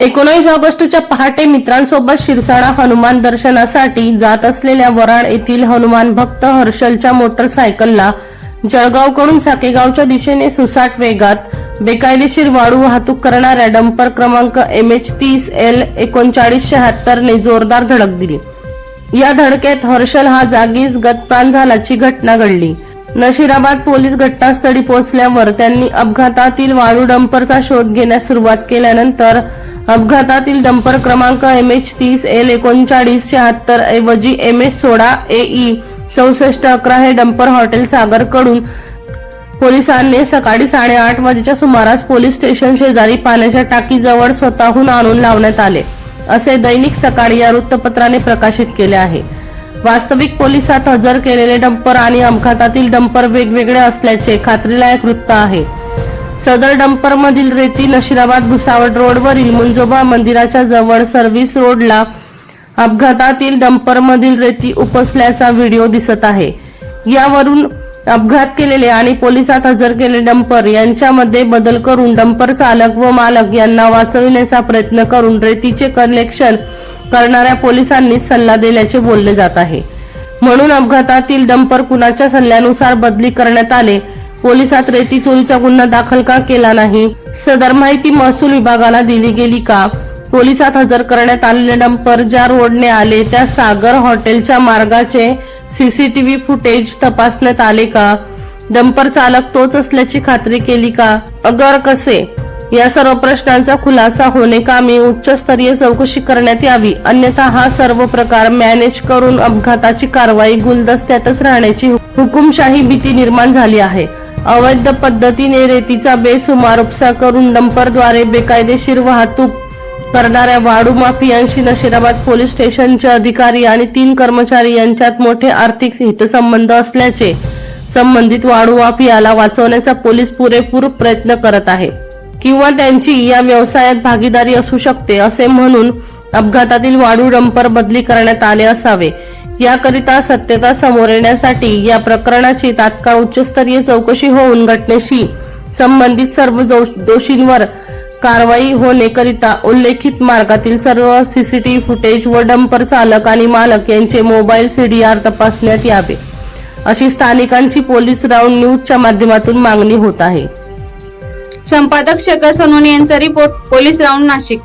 एकोणीस ऑगस्टच्या पहाटे मित्रांसोबत शिरसाळा हनुमान दर्शनासाठी जात असलेल्या वराड येथील हनुमान भक्त हर्षलच्या मोटरसायकलला जळगावकडून साकेगावच्या दिशेने सुसाट वेगात बेकायदेशीर वाळू वाहतूक करणाऱ्या डंपर क्रमांक एम एच तीस एल एकोणचाळीस शहात्तरने जोरदार धडक दिली. या धडकेत हर्षल हा जागीच गतप्राण झाल्याची घटना घडली. नशिराबाद पोलीस घटनास्थळी पोहोचल्यावर त्यांनी अपघातातील वाळू डंपरचा शोध घेण्यास सुरुवात केल्यानंतर अपघातातील डंपर क्रमांक एम एच तीस एल एकोणचाळीस शहात्तर ऐवजी एम एच सोळा ए ई चौसष्ट अकरा हे डंपर हॉटेल सागरकडून पोलिसांनी सकाळी साडेआठ वाजेच्या सुमारास पोलीस स्टेशन शेजारी पाण्याच्या टाकीजवळ स्वतःहून आणून लावण्यात आले असे दैनिक सकाळी या वृत्तपत्राने प्रकाशित केले आहे. वास्तविक पोलिसात हजर केलेले डंपर आणि अपघातातील डंपर वेगवेगळे असल्याचे खात्रीलायक वृत्त आहे. सदर डंपर मधील रेती नशिराबाद भुसावळ रोडवरील मुंजोबा मंदिराच्या जवळ सर्व्हिस रोडला अपघातातील डंपर मधील रेती उपसल्याचा व्हिडिओ दिसत आहे. यावरून अपघात केलेले आणि पोलिसात हजर केलेले डंपर यांच्यामध्ये बदल करून डंपर चालक व मालक यांना वाचविण्याचा प्रयत्न करून रेतीचे कलेक्शन करणाऱ्या पोलिसांनी सल्ला दिल्याचे बोलले जात आहे. म्हणून अपघातातील डंपर कुणाच्या सल्ल्यानुसार बदली करण्यात आले पोलिसात रेती चोरीचा गुन्हा दाखल का केला नाही सदर माहिती महसूल विभागाला दिली गेली का पोलिसात हजर करण्यात आलेले डंपर ज्या रोडने आले त्या सागर हॉटेलच्या मार्गाचे सीसीटीव्ही फुटेज तपासण्यात आले का डंपर चालक तोच असल्याची खात्री केली का अगर कसे? या सर्व प्रश्नांचा खुलासा होणे कामी उच्चस्तरीय चौकशी करण्यात यावी. अन्यथा हा सर्व प्रकार मॅनेज करून अपघाताची कारवाई गुलदस्त्यातच राहण्याची हुकुमशाही भीती निर्माण झाली आहे. अवैध पद्धतीने रेतीचा बेसुमार उपसा करून डंपरद्वारे बेकायदेशीर वाहतूक करणाऱ्या वाळू माफियांशी नशिराबाद पोलीस स्टेशनचे अधिकारी आणि तीन कर्मचारी यांच्यात मोठे आर्थिक हितसंबंध असल्याचे संबंधित वाळू माफियाला वाचवण्याचा पोलीस पुरेपूर प्रयत्न करत आहे. किंवा त्यांची या व्यवसायात भागीदारी असू शकते असे म्हणून अपघातातील वाढू डंपर बदली करण्यात आले असावे. याकरिता सत्यता समोर येण्यासाठी या प्रकरणाची तात्काळ उच्चस्तरीय चौकशी होऊन घटनेशी संबंधित सर्व दोष- दोषींवर कारवाई होणेकरिता उल्लेखित मार्गातील सर्व सीसीटीव्ही फुटेज व डंपर चालक आणि मालक यांचे मोबाईल सीडीआर तपासण्यात यावे. अशी स्थानिकांची पोलीस राऊंड न्यूजच्या माध्यमातून मागणी होत आहे. संपादक शेखर सोनवणे यांचा रिपोर्ट पोलीस राऊंड नाशिक.